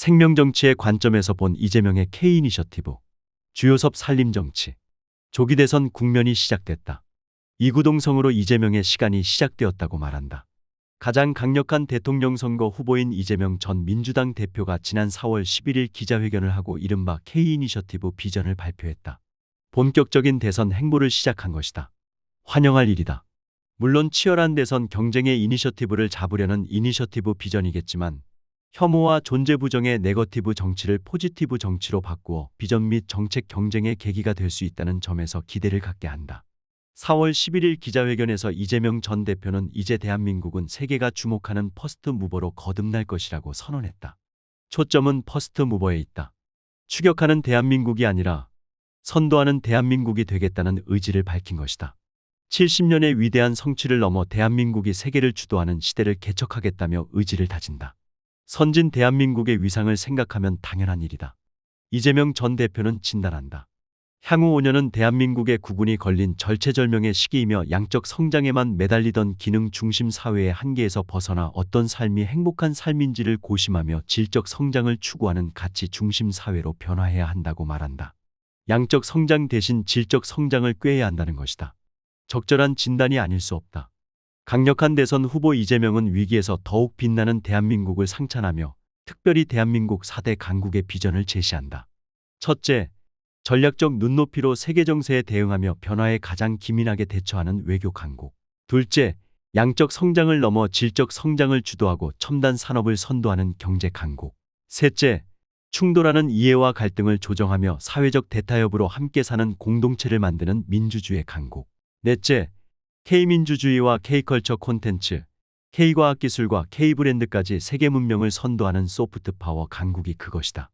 생명정치의 관점에서 본 이재명의 K이니셔티브. 주요섭 살림정치. 조기 대선 국면이 시작됐다. 이구동성으로 이재명의 시간이 시작되었다고 말한다. 가장 강력한 대통령 선거 후보인 이재명 전 민주당 대표가 지난 4월 11일 기자회견을 하고 이른바 K이니셔티브 비전을 발표했다. 본격적인 대선 행보를 시작한 것이다. 환영할 일이다. 물론 치열한 대선 경쟁의 이니셔티브를 잡으려는 이니셔티브 비전이겠지만 혐오와 존재 부정의 네거티브 정치를 포지티브 정치로 바꾸어 비전 및 정책 경쟁의 계기가 될 수 있다는 점에서 기대를 갖게 한다. 4월 11일 기자회견에서 이재명 전 대표는 이제 대한민국은 세계가 주목하는 퍼스트 무버로 거듭날 것이라고 선언했다. 초점은 퍼스트 무버에 있다. 추격하는 대한민국이 아니라 선도하는 대한민국이 되겠다는 의지를 밝힌 것이다. 70년의 위대한 성취를 넘어 대한민국이 세계를 주도하는 시대를 개척하겠다며 의지를 다진다. 선진 대한민국의 위상을 생각하면 당연한 일이다. 이재명 전 대표는 진단한다. 향후 5년은 대한민국의 구군이 걸린 절체절명의 시기이며 양적 성장에만 매달리던 기능 중심 사회의 한계에서 벗어나 어떤 삶이 행복한 삶인지를 고심하며 질적 성장을 추구하는 가치 중심 사회로 변화해야 한다고 말한다. 양적 성장 대신 질적 성장을 꾀해야 한다는 것이다. 적절한 진단이 아닐 수 없다. 강력한 대선 후보 이재명은 위기에서 더욱 빛나는 대한민국을 상찬하며 특별히 대한민국 4대 강국의 비전을 제시한다. 첫째, 전략적 눈높이로 세계 정세에 대응하며 변화에 가장 기민하게 대처하는 외교 강국. 둘째, 양적 성장을 넘어 질적 성장을 주도하고 첨단 산업을 선도하는 경제 강국. 셋째, 충돌하는 이해와 갈등을 조정하며 사회적 대타협으로 함께 사는 공동체를 만드는 민주주의 강국. 넷째, K민주주의와 K컬처 콘텐츠, K과학기술과 K브랜드까지 세계 문명을 선도하는 소프트 파워 강국이 그것이다.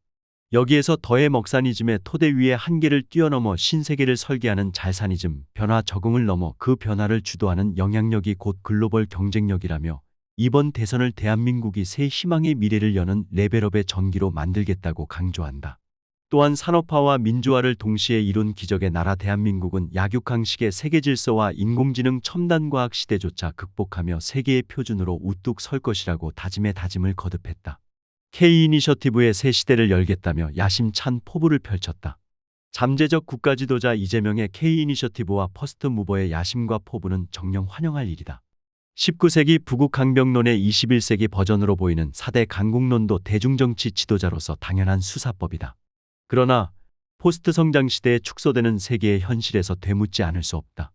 여기에서 더해 먹사니즘의 토대 위에 한계를 뛰어넘어 신세계를 설계하는 잘사니즘, 변화 적응을 넘어 그 변화를 주도하는 영향력이 곧 글로벌 경쟁력이라며 이번 대선을 대한민국이 새 희망의 미래를 여는 레벨업의 전기로 만들겠다고 강조한다. 또한 산업화와 민주화를 동시에 이룬 기적의 나라 대한민국은 약육강식의 세계 질서와 인공지능 첨단 과학 시대조차 극복하며 세계의 표준으로 우뚝 설 것이라고 다짐의 다짐을 거듭했다. K이니셔티브의 새 시대를 열겠다며 야심찬 포부를 펼쳤다. 잠재적 국가지도자 이재명의 K이니셔티브와 퍼스트 무버의 야심과 포부는 정령 환영할 일이다. 19세기 부국 강병론의 21세기 버전으로 보이는 4대 강국론도 대중정치 지도자로서 당연한 수사법이다. 그러나 포스트 성장 시대에 축소되는 세계의 현실에서 되묻지 않을 수 없다.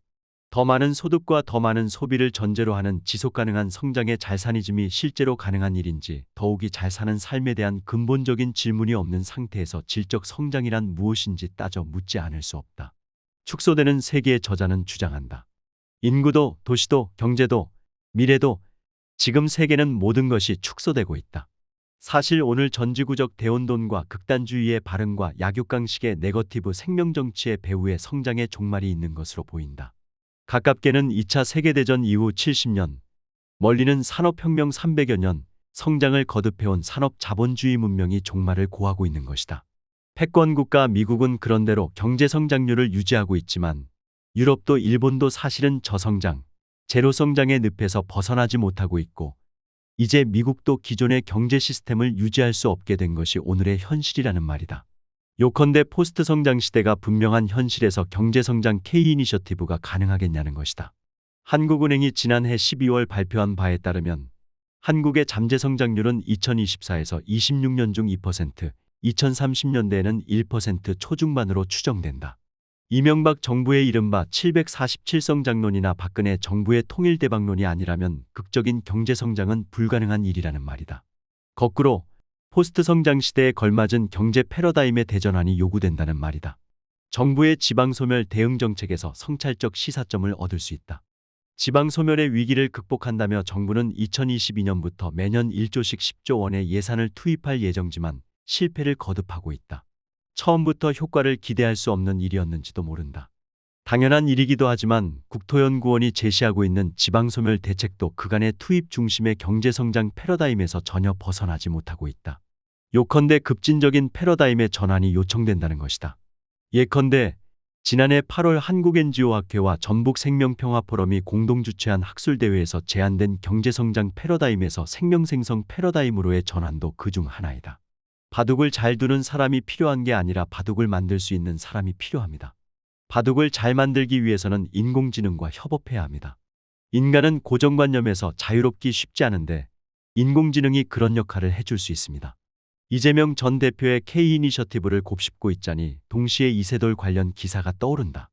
더 많은 소득과 더 많은 소비를 전제로 하는 지속 가능한 성장의 잘사니즘이 실제로 가능한 일인지 더욱이 잘 사는 삶에 대한 근본적인 질문이 없는 상태에서 질적 성장이란 무엇인지 따져 묻지 않을 수 없다. 축소되는 세계의 저자는 주장한다. 인구도 도시도 경제도 미래도 지금 세계는 모든 것이 축소되고 있다. 사실 오늘 전지구적 대혼돈과 극단주의의 발흥과 약육강식의 네거티브 생명정치의 배후에 성장의 종말이 있는 것으로 보인다. 가깝게는 2차 세계대전 이후 70년, 멀리는 산업혁명 300여 년, 성장을 거듭해온 산업 자본주의 문명이 종말을 고하고 있는 것이다. 패권국가 미국은 그런대로 경제 성장률을 유지하고 있지만 유럽도 일본도 사실은 저성장, 제로 성장의 늪에서 벗어나지 못하고 있고 이제 미국도 기존의 경제 시스템을 유지할 수 없게 된 것이 오늘의 현실이라는 말이다. 요컨대 포스트 성장 시대가 분명한 현실에서 경제 성장 K 이니셔티브가 가능하겠냐는 것이다. 한국은행이 지난해 12월 발표한 바에 따르면 한국의 잠재 성장률은 2024에서 26년 중 2%, 2030년대에는 1% 초중반으로 추정된다. 이명박 정부의 이른바 747성 장론이나 박근혜 정부의 통일대박론이 아니라면 극적인 경제성장은 불가능한 일이라는 말이다. 거꾸로 포스트 성장 시대에 걸맞은 경제 패러다임의 대전환이 요구된다는 말이다. 정부의 지방소멸 대응 정책에서 성찰적 시사점을 얻을 수 있다. 지방소멸의 위기를 극복한다며 정부는 2022년부터 매년 1조씩 10조 원의 예산을 투입할 예정지만 실패를 거듭하고 있다. 처음부터 효과를 기대할 수 없는 일이었는지도 모른다. 당연한 일이기도 하지만 국토연구원이 제시하고 있는 지방소멸 대책도 그간의 투입 중심의 경제성장 패러다임에서 전혀 벗어나지 못하고 있다. 요컨대 급진적인 패러다임의 전환이 요청된다는 것이다. 예컨대 지난해 8월 한국NGO학회와 전북생명평화포럼이 공동 주최한 학술대회에서 제안된 경제성장 패러다임에서 생명생성 패러다임으로의 전환도 그중 하나이다. 바둑을 잘 두는 사람이 필요한 게 아니라 바둑을 만들 수 있는 사람이 필요합니다. 바둑을 잘 만들기 위해서는 인공지능과 협업해야 합니다. 인간은 고정관념에서 자유롭기 쉽지 않은데 인공지능이 그런 역할을 해줄 수 있습니다. 이재명 전 대표의 K 이니셔티브를 곱씹고 있자니 동시에 이세돌 관련 기사가 떠오른다.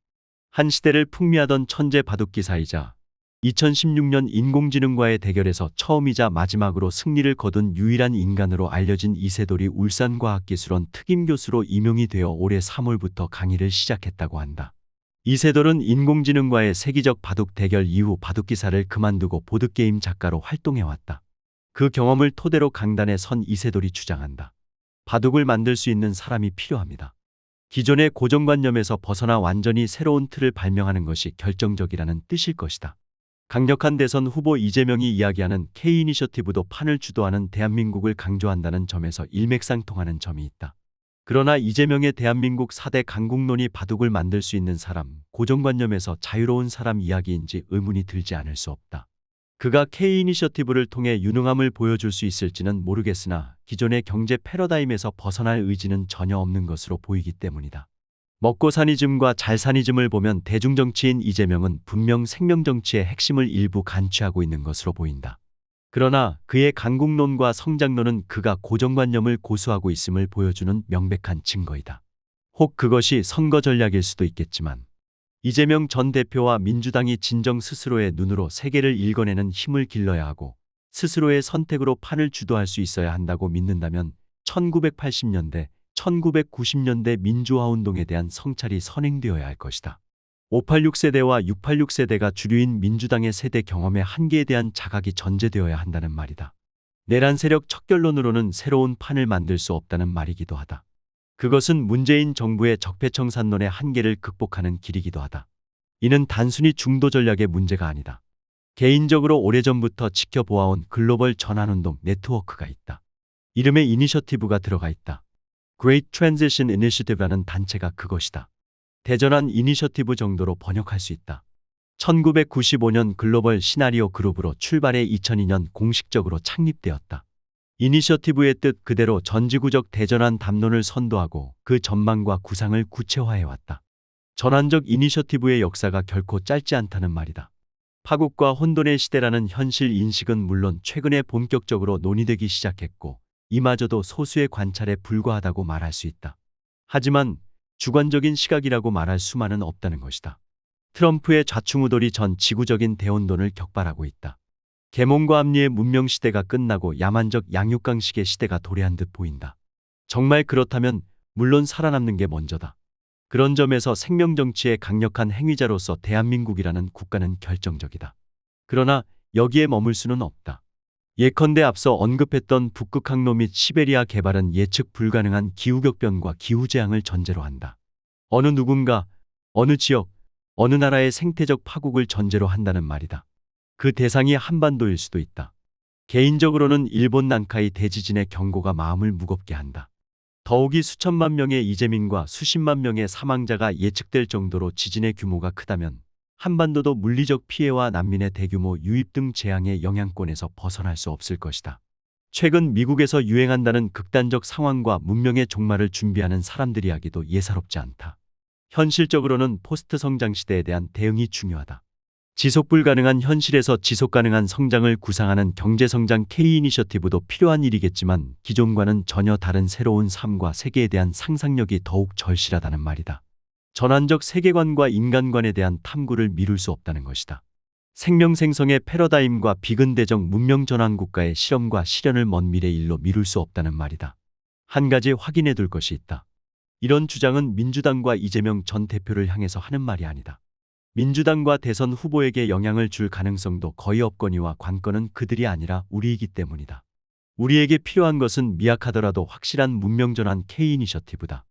한 시대를 풍미하던 천재 바둑 기사이자 2016년 인공지능과의 대결에서 처음이자 마지막으로 승리를 거둔 유일한 인간으로 알려진 이세돌이 울산과학기술원 특임교수로 임용이 되어 올해 3월부터 강의를 시작했다고 한다. 이세돌은 인공지능과의 세계적 바둑 대결 이후 바둑 기사를 그만두고 보드게임 작가로 활동해왔다. 그 경험을 토대로 강단에 선 이세돌이 주장한다. 바둑을 만들 수 있는 사람이 필요합니다. 기존의 고정관념에서 벗어나 완전히 새로운 틀을 발명하는 것이 결정적이라는 뜻일 것이다. 강력한 대선 후보 이재명이 이야기하는 K 이니셔티브도 판을 주도하는 대한민국을 강조한다는 점에서 일맥상통하는 점이 있다. 그러나 이재명의 대한민국 4대 강국론이 바둑을 만들 수 있는 사람, 고정관념에서 자유로운 사람 이야기인지 의문이 들지 않을 수 없다. 그가 K 이니셔티브를 통해 유능함을 보여줄 수 있을지는 모르겠으나 기존의 경제 패러다임에서 벗어날 의지는 전혀 없는 것으로 보이기 때문이다. 먹고 사니즘과 잘 사니즘을 보면 대중정치인 이재명은 분명 생명정치의 핵심을 일부 간취하고 있는 것으로 보인다. 그러나 그의 강국론과 성장론은 그가 고정관념을 고수하고 있음을 보여주는 명백한 증거이다. 혹 그것이 선거 전략일 수도 있겠지만 이재명 전 대표와 민주당이 진정 스스로의 눈으로 세계를 읽어내는 힘을 길러야 하고 스스로의 선택으로 판을 주도할 수 있어야 한다고 믿는다면 1980년대, 1990년대 민주화 운동에 대한 성찰이 선행되어야 할 것이다. 586 세대와 686 세대가 주류인 민주당의 세대 경험의 한계에 대한 자각이 전제되어야 한다는 말이다. 내란 세력 척결론으로는 새로운 판을 만들 수 없다는 말이기도 하다. 그것은 문재인 정부의 적폐청산론의 한계를 극복하는 길이기도 하다. 이는 단순히 중도 전략의 문제가 아니다. 개인적으로 오래전부터 지켜보아온 글로벌 전환운동 네트워크가 있다. 이름에 이니셔티브가 들어가 있다. Great Transition Initiative라는 단체가 그것이다. 대전환 이니셔티브 정도로 번역할 수 있다. 1995년 글로벌 시나리오 그룹으로 출발해 2002년 공식적으로 창립되었다. 이니셔티브의 뜻 그대로 전지구적 대전환 담론을 선도하고 그 전망과 구상을 구체화해왔다. 전환적 이니셔티브의 역사가 결코 짧지 않다는 말이다. 파국과 혼돈의 시대라는 현실 인식은 물론 최근에 본격적으로 논의되기 시작했고 이마저도 소수의 관찰에 불과하다고 말할 수 있다. 하지만 주관적인 시각이라고 말할 수만은 없다는 것이다. 트럼프의 좌충우돌이 전 지구적인 대혼돈을 격발하고 있다. 계몽과 합리의 문명 시대가 끝나고 야만적 양육강식의 시대가 도래한 듯 보인다. 정말 그렇다면 물론 살아남는 게 먼저다. 그런 점에서 생명정치의 강력한 행위자로서 대한민국이라는 국가는 결정적이다. 그러나 여기에 머물 수는 없다. 예컨대 앞서 언급했던 북극 항로 및 시베리아 개발은 예측 불가능한 기후격변과 기후재앙을 전제로 한다. 어느 누군가, 어느 지역, 어느 나라의 생태적 파국을 전제로 한다는 말이다. 그 대상이 한반도일 수도 있다. 개인적으로는 일본 난카이 대지진의 경고가 마음을 무겁게 한다. 더욱이 수천만 명의 이재민과 수십만 명의 사망자가 예측될 정도로 지진의 규모가 크다면 한반도도 물리적 피해와 난민의 대규모 유입 등 재앙의 영향권에서 벗어날 수 없을 것이다. 최근 미국에서 유행한다는 극단적 상황과 문명의 종말을 준비하는 사람들 이야기도 예사롭지 않다. 현실적으로는 포스트 성장 시대에 대한 대응이 중요하다. 지속 불가능한 현실에서 지속 가능한 성장을 구상하는 경제성장 K 이니셔티브도 필요한 일이겠지만 기존과는 전혀 다른 새로운 삶과 세계에 대한 상상력이 더욱 절실하다는 말이다. 전환적 세계관과 인간관에 대한 탐구를 미룰 수 없다는 것이다. 생명생성의 패러다임과 비근대적 문명 전환 국가의 실험과 실현을 먼 미래 일로 미룰 수 없다는 말이다. 한 가지 확인해 둘 것이 있다. 이런 주장은 민주당과 이재명 전 대표를 향해서 하는 말이 아니다. 민주당과 대선 후보에게 영향을 줄 가능성도 거의 없거니와 관건은 그들이 아니라 우리이기 때문이다. 우리에게 필요한 것은 미약하더라도 확실한 문명전환 K 이니셔티브다.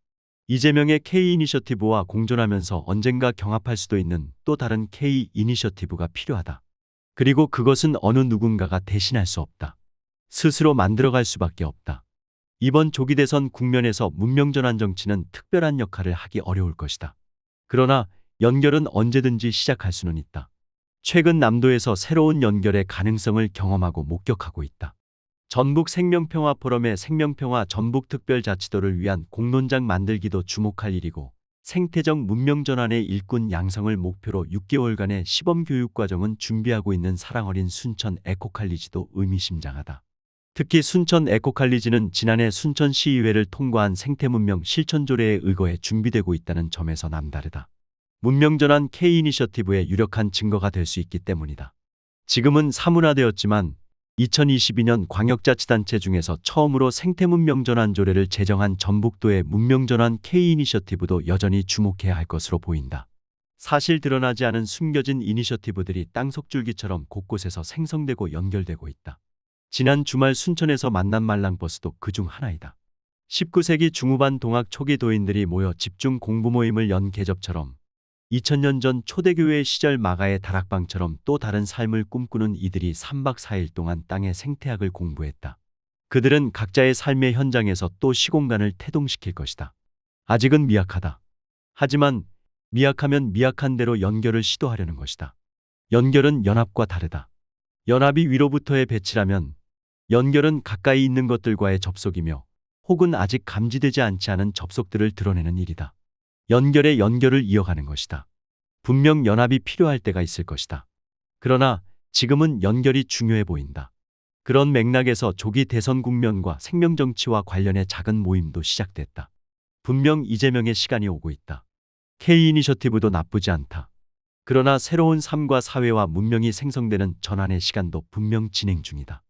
이재명의 K 이니셔티브와 공존하면서 언젠가 경합할 수도 있는 또 다른 K 이니셔티브가 필요하다. 그리고 그것은 어느 누군가가 대신할 수 없다. 스스로 만들어갈 수밖에 없다. 이번 조기 대선 국면에서 문명전환 정치는 특별한 역할을 하기 어려울 것이다. 그러나 연결은 언제든지 시작할 수는 있다. 최근 남도에서 새로운 연결의 가능성을 경험하고 목격하고 있다. 전북 생명평화 포럼의 생명평화 전북 특별자치도를 위한 공론장 만들기도 주목할 일이고 생태적 문명 전환의 일꾼 양성을 목표로 6개월간의 시범 교육 과정은 준비하고 있는 사랑어린 순천 에코칼리지도 의미심장하다. 특히 순천 에코칼리지는 지난해 순천시의회를 통과한 생태문명 실천조례에 의거해 준비되고 있다는 점에서 남다르다. 문명전환 K 이니셔티브의 유력한 증거가 될 수 있기 때문이다. 지금은 사문화되었지만 2022년 광역자치단체 중에서 처음으로 생태문명전환 조례를 제정한 전북도의 문명전환 K 이니셔티브도 여전히 주목해야 할 것으로 보인다. 사실 드러나지 않은 숨겨진 이니셔티브들이 땅속줄기처럼 곳곳에서 생성되고 연결되고 있다. 지난 주말 순천에서 만난 말랑버스도 그중 하나이다. 19세기 중후반 동학 초기 도인들이 모여 집중 공부 모임을 연 계접처럼 2000년 전 초대교회 시절 마가의 다락방처럼 또 다른 삶을 꿈꾸는 이들이 3박 4일 동안 땅의 생태학을 공부했다. 그들은 각자의 삶의 현장에서 또 시공간을 태동시킬 것이다. 아직은 미약하다. 하지만 미약하면 미약한 대로 연결을 시도하려는 것이다. 연결은 연합과 다르다. 연합이 위로부터의 배치라면 연결은 가까이 있는 것들과의 접속이며 혹은 아직 감지되지 않지 않은 접속들을 드러내는 일이다. 연결의 연결을 이어가는 것이다. 분명 연합이 필요할 때가 있을 것이다. 그러나 지금은 연결이 중요해 보인다. 그런 맥락에서 조기 대선 국면과 생명정치와 관련해 작은 모임도 시작됐다. 분명 이재명의 시간이 오고 있다. K 이니셔티브도 나쁘지 않다. 그러나 새로운 삶과 사회와 문명이 생성되는 전환의 시간도 분명 진행 중이다.